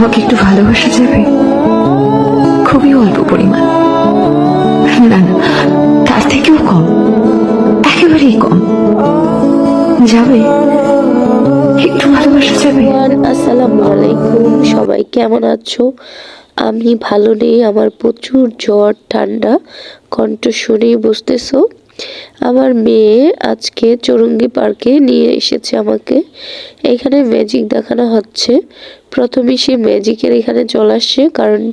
আমাকে একটু ভালোবাসা যাবে? খুবই অল্প পরিমাণ। না না, তার থেকেও কম। একেবারেই কম। যাবে? একটু ভালোবাসা সবাই কেমন আছো? আমি ভালো নেই, আমার প্রচুর জ্বর, ঠান্ডা। কণ্ঠ শুনেই বুঝতেছো? আমার মেয়ে আজকে চৌরঙ্গি পার্কে নিয়ে এসেছে আমাকে। এখানে ম্যাজিক দেখানো হচ্ছে। প্রথমে সে ম্যাজিকের এখানে চলে আসছে কারণ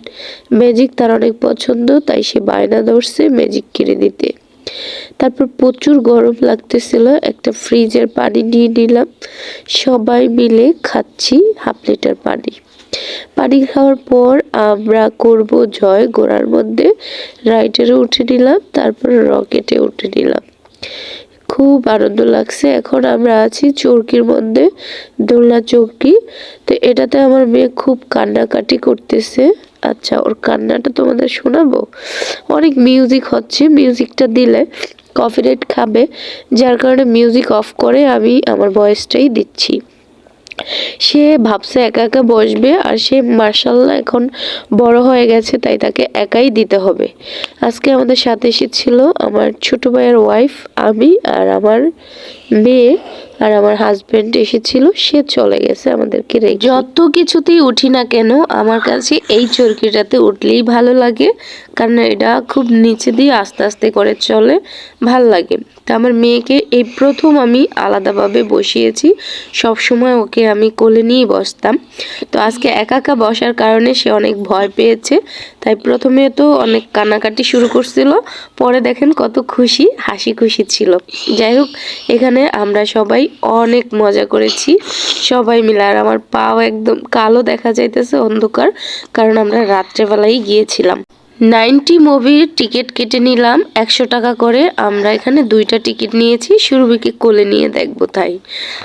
ম্যাজিক তার অনেক পছন্দ, তাই সে বায়না ধরছে ম্যাজিক কিনে দিতে। তারপর প্রচুর গরম লাগতেছিল, একটা ফ্রিজের পানি নিয়ে নিলাম। সবাই মিলে খাচ্ছি হাফ লিটার পানি। পানি খাওয়ার পর আমরা করব জয় গোড়ার মধ্যে। রাইডারে উঠে নিলাম, তারপর রকেটে উঠে নিলাম। খুব আনন্দ লাগছে। এখন আমরা আছি চৌকির মধ্যে, দোলনা চৌকি তো এটাতে আমার মেয়ে খুব কান্নাকাটি করতেছে। আচ্ছা ওর কান্নাটা তোমাদের শোনাবো? অনেক মিউজিক হচ্ছে। মিউজিকটা দিলে কপিরাইট খাবে। যার কারণে মিউজিক অফ করে আমি আমার ভয়েসটাই দিচ্ছি। সে ভাবছে একা একা বসবে আর সে মার্শাল্লাহ এখন বড় হয়ে গেছে, তাই তাকে একাই দিতে হবে। আজকে আমাদের সাথে এসেছিল আমার ছোট ভাইয়ের ওয়াইফ আমি আর আমার মেয়ে। আর আমার হাজবেন্ড এসেছিল, সে চলে গেছে আমাদেরকে রেখে। যত কিছুতেই উঠি না কেন, আমার কাছে এই চরকিটাতে উঠলেই ভালো লাগে, কারণ এটা খুব নিচে দিয়ে আস্তে আস্তে করে চলে, ভালো লাগে। তা আমার মেয়েকে এই প্রথম আমি আলাদাভাবে বসিয়েছি সব সময় ওকে আমি কোলে নিয়েই বসতাম। তো আজকে একা একা বসার কারণে সে অনেক ভয় পেয়েছে, তাই প্রথমে তো অনেক কান্নাকাটি শুরু করছিল, পরে দেখেন কত খুশি, হাসি খুশি ছিল। যাই হোক, এখানে আমরা সবাই অনেক মজা করেছি। সবাই মিলে। আর আমার পাও একদম কালো দেখা যাইতেছে অন্ধকার, কারণ আমরা রাত্রেবেলাই গিয়েছিলাম। নাইনটি মুভির টিকিট কেটে নিলাম একশো টাকা করে। আমরা এখানে দুইটা টিকিট নিয়েছি। সুরভিকে কোলে নিয়ে দেখব তাই।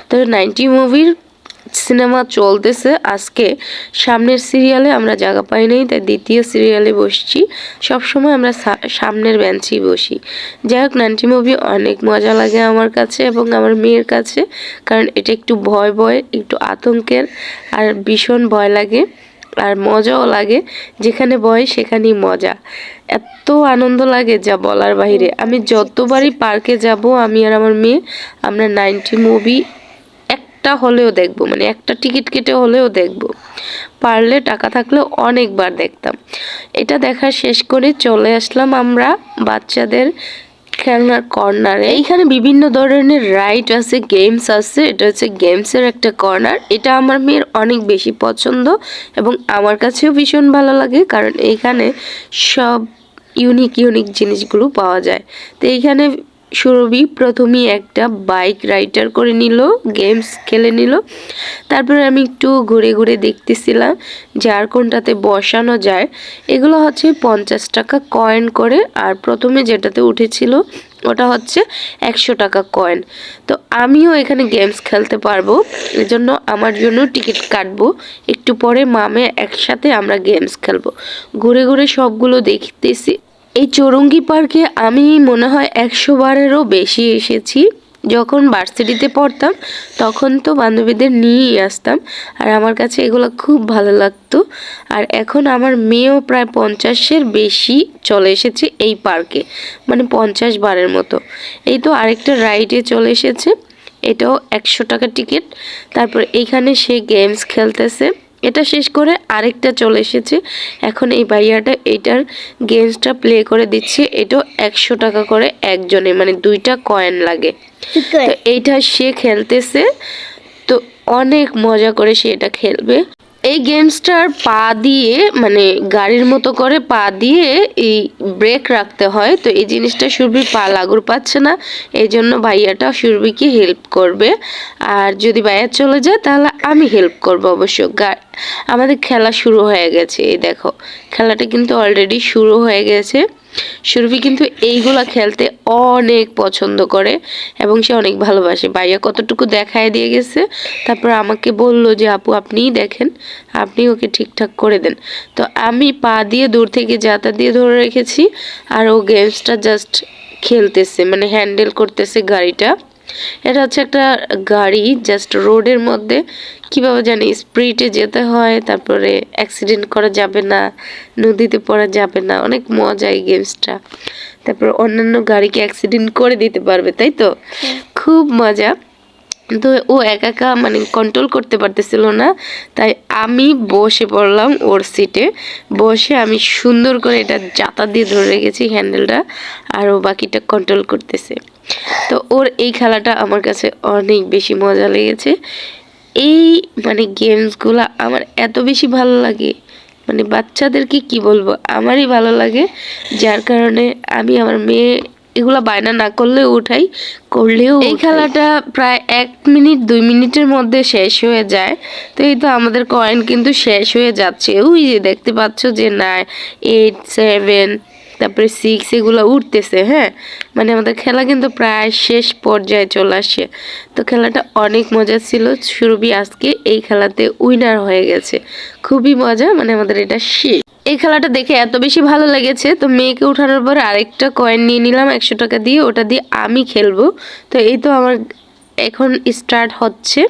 তো নাইনটি মুভির সিনেমা চলতেছে। আজকে সামনের সিরিয়ালে আমরা জায়গা পাই নাই, তাই দ্বিতীয় সিরিয়ালে বসছি। সবসময় আমরা সামনের বেঞ্চেই বসি। যাই হোক নাইনটি মুভি অনেক মজা লাগে আমার কাছে এবং আমার মেয়ের কাছে, কারণ এটা একটু ভয় ভয়, একটু আতঙ্কের আর ভীষণ ভয় লাগে আর মজাও লাগে। যেখানে ভয়, সেখানেই মজা। এত আনন্দ লাগে যা বলার বাইরে। আমি যতবারই পার্কে যাব, আমি আর আমার মেয়ে, আমরা নাইনটি মুভি একটা হলেও দেখব মানে একটা টিকিট কেটে হলেও দেখব। পারলে টাকা থাকলে অনেকবার দেখতাম। এটা দেখা শেষ করে চলে আসলাম আমরা বাচ্চাদের খেলনার কর্নারে এইখানে বিভিন্ন ধরনের রাইড আছে গেমস আছে, এটা হচ্ছে গেমসের একটা কর্নার এটা আমার মেয়ের অনেক বেশি পছন্দ এবং আমার কাছেও ভীষণ ভালো লাগে কারণ এইখানে সব ইউনিক ইউনিক জিনিসগুলো পাওয়া যায়। তো এইখানে সুরভি প্রথমেই একটা বাইক রাইডার করে নিল গেমস খেলে নিল। তারপরে আমি একটু ঘুরে ঘুরে দেখতেছিলাম যে আর কোনটাতে বসানো যায়। এগুলো হচ্ছে পঞ্চাশ টাকা কয়েন করে, আর প্রথমে যেটাতে উঠেছিল ওটা হচ্ছে একশো টাকা কয়েন তো আমিও এখানে গেমস খেলতে পারব, এজন্য আমার জন্য টিকিট কাটবো। একটু পরে মামে একসাথে আমরা গেমস খেলব। ঘুরে ঘুরে সবগুলো দেখতেছি। এই চৌরঙ্গি পার্কে আমি মনে হয় একশো বারেরও বেশি এসেছি। যখন ভার্সিটিতে পড়তাম, তখন তো বান্ধবীদের নিয়েই আসতাম। আর আমার কাছে এগুলো খুব ভালো লাগতো। আর এখন আমার মেয়েও প্রায় পঞ্চাশের বেশি চলে এসেছে এই পার্কে। মানে পঞ্চাশ বারের মতো। এই তো আরেকটা রাইডে চলে এসেছে। এটাও একশো টাকা টিকিট তারপর এইখানে সে গেমস খেলতেছে। এটা শেষ করে আরেকটা চলে এসেছে। এখন এই বাইয়াটা এটার গেমসটা প্লে করে দিচ্ছে। এটাও একশো টাকা করে একজনে মানে দুইটা কয়েন লাগে। তো এইটা সে খেলতেছে। তো অনেক মজা করে সে এটা খেলবে। এই গেমসটার পা দিয়ে মানে গাড়ির মতো করে পা দিয়ে এই ব্রেক রাখতে হয়। তো এই জিনিসটা সুরভির পা লাগুর পাচ্ছে না। এই জন্য ভাইয়াটা সুরভিকে হেল্প করবে। আর যদি ভাইয়া চলে যায়, তাহলে আমি হেল্প করব অবশ্য। আমাদের খেলা শুরু হয়ে গেছে, এই দেখো। খেলাটা কিন্তু অলরেডি শুরু হয়ে গেছে। সুরভি কিন্তু এইগুলা খেলতে অনেক পছন্দ করে এবং সে অনেক ভালোবাসে। ভাইয়া কতটুকু দেখায় দিয়ে গেছে, তারপর আমাকে বলল যে, আপু, আপনিই দেখেন, আপনি ওকে ঠিকঠাক করে দেন। তো আমি পা দিয়ে দূর থেকে যাতা দিয়ে ধরে রেখেছি আর ও গেমসটা জাস্ট খেলতেছে মানে হ্যান্ডেল করতেছে গাড়িটা। এটা হচ্ছে একটা গাড়ি জাস্ট রোডের মধ্যে। কীভাবে জানি স্পিডে যেতে হয় তারপরে অ্যাক্সিডেন্ট করা যাবে না নদীতে পড়া যাবে না। অনেক মজা এই গেমসটা তারপর অন্যান্য গাড়িকে অ্যাক্সিডেন্ট করে দিতে পারবে তাই তো? খুব মজা। তো ও একা একা মানে কন্ট্রোল করতে পারতেছিল না তাই আমি বসে পড়লাম ওর সিটে বসে আমি সুন্দর করে এটা জাতা দিয়ে ধরে রেখেছি হ্যান্ডেলটা আর ও বাকিটা কন্ট্রোল করতেছে। তো ওর এই খেলাটা আমার কাছে অনেক বেশি মজা লেগেছে। এই মানে গেমসগুলো আমার এত বেশি ভালো লাগে। মানে বাচ্চাদেরকে কি বলব? আমারই ভালো লাগে। যার কারণে আমি আমার মেয়ে এগুলো বায়না না করলেও উঠাই করলেও এই খেলাটা প্রায় এক মিনিট দুই মিনিটের মধ্যে শেষ হয়ে যায়। তো এই তো আমাদের কয়েন কিন্তু শেষ হয়ে যাচ্ছে। ওই যে দেখতে পাচ্ছ যে না এইট সেভেন তারপরে সিক্স এগুলো উঠতেছে হ্যাঁ? মানে আমাদের খেলা কিন্তু প্রায় শেষ পর্যায়ে চলে আসে। তো খেলাটা অনেক মজা ছিল। সুরভি আজকে এই খেলাতে উইনার হয়ে গেছে। খুবই মজা মানে আমাদের এটা শেষ। এই খেলাটা দেখে এত বেশি ভালো লেগেছে, তো মেয়েকে উঠানোর পর আরেকটা কয়েন নিয়ে নিলাম, একশো টাকা দিয়ে, ওটা দিয়ে আমি খেলব। তো এই তো আমার এখন স্টার্ট হচ্ছে।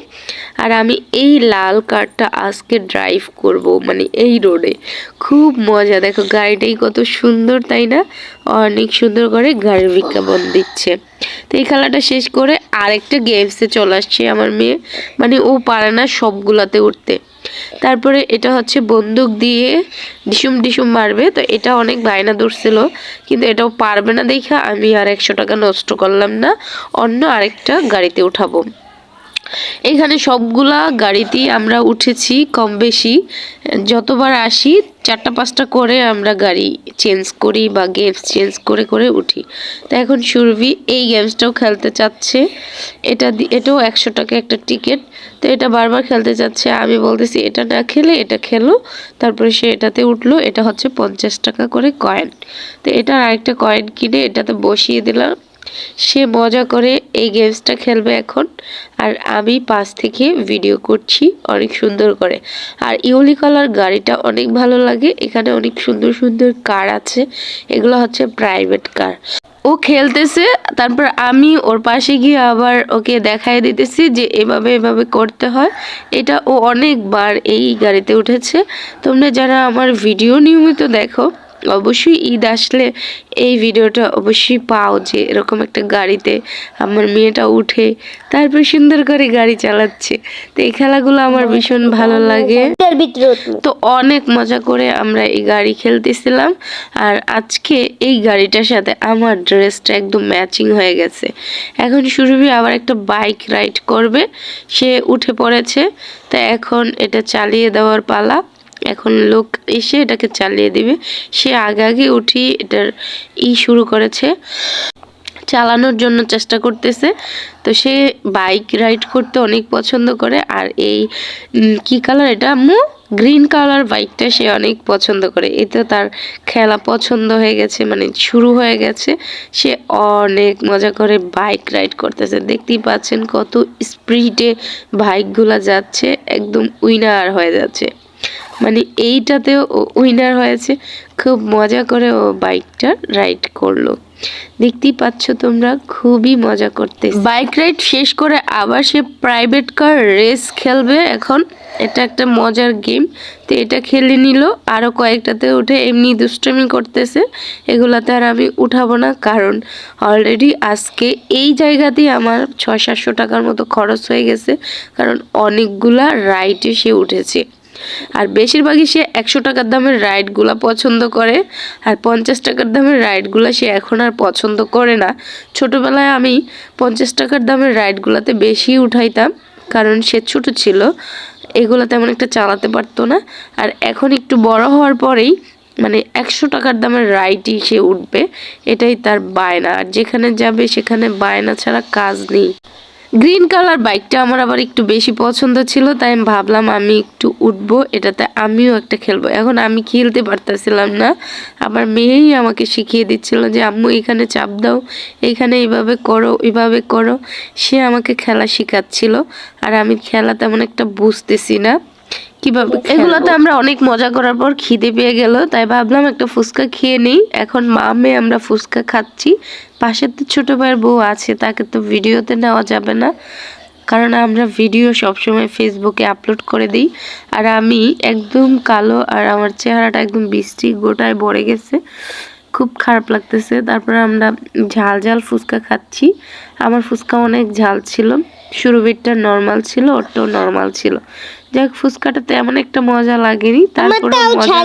আর আমি এই লাল কারটা আজকে ড্রাইভ করব মানে এই রোডে খুব মজা, দেখো গাড়িটাই কত সুন্দর, তাই না? অনেক সুন্দর করে গাড়ির বিজ্ঞাপন দিচ্ছে। তো এই খেলাটা শেষ করে আরেকটা গেমসে চলে আসছে আমার মেয়ে। মানে ও পারে না সবগুলাতে উঠতে। তারপরে এটা হচ্ছে বন্দুক দিয়ে ডিসুম ডিসুম মারবে। তো এটা অনেক বায়না ধরছিল, কিন্তু এটাও পারবে না দেখা আমি আর একশো টাকা নষ্ট করলাম না। অন্য আরেকটা গাড়িতে উঠাবো। এখানে সবগুলা গাড়িতেই আমরা উঠেছি কম বেশি। যতবার আসি, চারটা পাঁচটা করে আমরা গাড়ি চেঞ্জ করি বা গেমস চেঞ্জ করে করে উঠি। তো এখন সুরভি এই গেমসটাও খেলতে চাচ্ছে। এটা এটাও একশো টাকা একটা টিকিট তো এটা বারবার খেলতে চাচ্ছে। আমি বলতেছি, এটা না খেলে এটা খেলো। তারপরে সে এটাতে উঠল, এটা হচ্ছে পঞ্চাশ টাকা করে কয়েন তো এটা আরেকটা কয়েন কিনে এটাতে বসিয়ে দিলাম। সে মজা করে এই গেমসটা খেলবে এখন। আর আমি পাশ থেকে ভিডিও করছি অনেক সুন্দর করে। আর ইউলি কালার গাড়িটা অনেক ভালো লাগে। এখানে অনেক সুন্দর সুন্দর কার আছে। এগুলো হচ্ছে প্রাইভেট কার ও খেলতেছে, তারপর আমি ওর পাশে গিয়ে আবার ওকে দেখাই দিতেছি যে এভাবে এভাবে করতে হয়। এটা ও অনেকবার এই গাড়িতে উঠেছে। তোমরা যারা আমার ভিডিও নিয়মিত দেখো অবশ্যই ঈদ আসলে এই ভিডিওটা অবশ্যই পাও যে এরকম একটা গাড়িতে আমার মেয়েটা উঠে তারপর সুন্দর করে গাড়ি চালাচ্ছে। তো এই খেলাগুলো আমার ভীষণ ভালো লাগে। তো অনেক মজা করে আমরা এই গাড়ি খেলতেছিলাম আর আজকে এই গাড়িটার সাথে আমার ড্রেসটা একদম ম্যাচিং হয়ে গেছে। এখন সুরভি আবার একটা বাইক রাইড করবে সে উঠে পড়েছে। তো এখন এটা চালিয়ে দেওয়ার পালা। এখন লোক এসে এটাকে চালিয়ে দিবে। সে আগে আগে উঠি এটার ই শুরু করেছে। চালানোর জন্য চেষ্টা করতেছে। তো সে বাইক রাইড করতে অনেক পছন্দ করে। আর এই কি কালার এটা? মু, গ্রিন কালার বাইকটা সে অনেক পছন্দ করে। এতে তার খেলা পছন্দ হয়ে গেছে মানে শুরু হয়ে গেছে। সে অনেক মজা করে বাইক রাইড করতেছে। দেখতেই পাচ্ছেন কত স্পিডে বাইকগুলা যাচ্ছে। একদম উইনার হয়ে যাচ্ছে। মানে এইটাতেও উইনার হয়েছে। খুব মজা করে ও বাইকটা রাইড করল। দেখতেই পাচ্ছ তোমরা, খুবই মজা করতে বাইক রাইড শেষ করে আবার সে প্রাইভেট কার রেস খেলবে এখন। এটা একটা মজার গেম তো এটা খেলে নিল আরও কয়েকটাতে উঠে এমনি দুষ্টমি করতেছে। এগুলাতে আর আমি উঠাবো না, কারণ অলরেডি আজকে এই জায়গাতেই আমার ছয় সাতশো টাকার মতো খরচ হয়ে গেছে। কারণ অনেকগুলা রাইডে সে উঠেছে। আর বেশিরভাগই সে একশো টাকার দামের রাইডগুলা পছন্দ করে, আর পঞ্চাশ টাকার দামের রাইডগুলো সে এখন আর পছন্দ করে না। ছোটোবেলায় আমি পঞ্চাশ টাকার দামের রাইডগুলোতে বেশি উঠাইতাম, কারণ সে ছোট ছিল, এগুলো তেমন একটা চালাতে পারতো না। আর এখন একটু বড় হওয়ার পরেই মানে একশো টাকার দামের রাইডই সে উঠবে, এটাই তার বায়না। আর যেখানে যাবে সেখানে বায়না ছাড়া কাজ নেই। গ্রিন কালার বাইকটা আমার আবার একটু বেশি পছন্দ ছিল, তাই আমি ভাবলাম আমি একটু উঠবো, এটাতে আমিও একটা খেলব। এখন আমি খেলতে পারতেছিলাম না। আমার মেয়েই আমাকে শিখিয়ে দিচ্ছিল যে, আম্মু, এখানে চাপ দাও, এখানে এইভাবে করো এইভাবে করো। সে আমাকে খেলা শেখাচ্ছিল, আর আমি খেলা তেমন একটা বুঝতেছি না। কীভাবে এগুলোতে আমরা অনেক মজা করার পর খিদে পেয়ে গেল, তাই ভাবলাম একটা ফুচকা খেয়ে নেই। এখন মা মেয়ে আমরা ফুচকা খাচ্ছি। পাশের তো ছোট ভাইয়ের বউ আছে, তাকে তো ভিডিওতে নেওয়া যাবে না। কারণ আমরা ভিডিও সবসময় ফেসবুকে আপলোড করে দিই। আর আমি একদম কালো আর আমার চেহারাটা একদম বৃষ্টি গোটায় ভরে গেছে। খুব খারাপ লাগতেছে। তারপরে আমরা ঝাল ঝাল ফুচকা খাচ্ছি। আমার ফুচকা অনেক ঝাল ছিল। সুরবিরটা নর্মাল ছিল ওরটাও নর্মাল ছিল। যাক ফুচকাটা তেমন একটা মজা লাগেনি। তারপরে মজা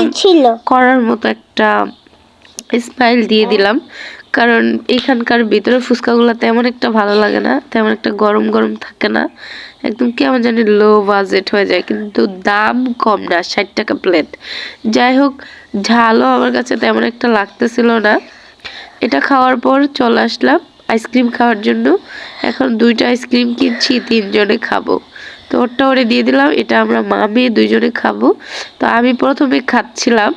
করার মতো একটা স্মাইল দিয়ে দিলাম। কারণ এখানকার ভিতরে ফুচকাগুলো তেমন একটা ভালো লাগে না, তেমন একটা গরম গরম থাকে না। একদম কেমন জানি লো বাজেট হয়ে যায়, কিন্তু দাম কম না, ষাট টাকা প্লেট যাই হোক, ঝালও আমার কাছে তেমন একটা লাগতেছিল না। এটা খাওয়ার পর চলে আসলাম আইসক্রিম খাওয়ার জন্য। এখন দুইটা আইসক্রিম কিনছি, তিনজনে খাব। তো ওরটা ওরে দিয়ে দিলাম, এটা আমরা মা মেয়ে দুইজনে খাব। তো আমি প্রথমে খাচ্ছিলাম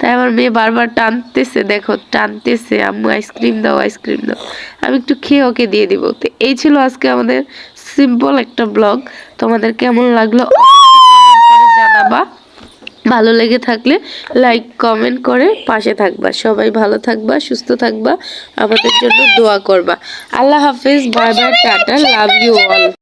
তাই আমার মেয়ে বারবার টানতেছে, দেখো, টানতেছে, আম্মু আইসক্রিম দাও আইসক্রিম দাও। আমি একটু খেয়ে ওকে দিয়ে দিব। তো এই ছিল আজকে আমাদের সিম্পল একটা ব্লগ তোমাদের কেমন লাগল জানাবা। ভালো লেগে থাকলে লাইক কমেন্ট করে পাশে থাকবা। সবাই ভালো থাকবা, সুস্থ থাকবা। আমাদের জন্য দোয়া করবা। আল্লাহ হাফিজ bye bye tata love you all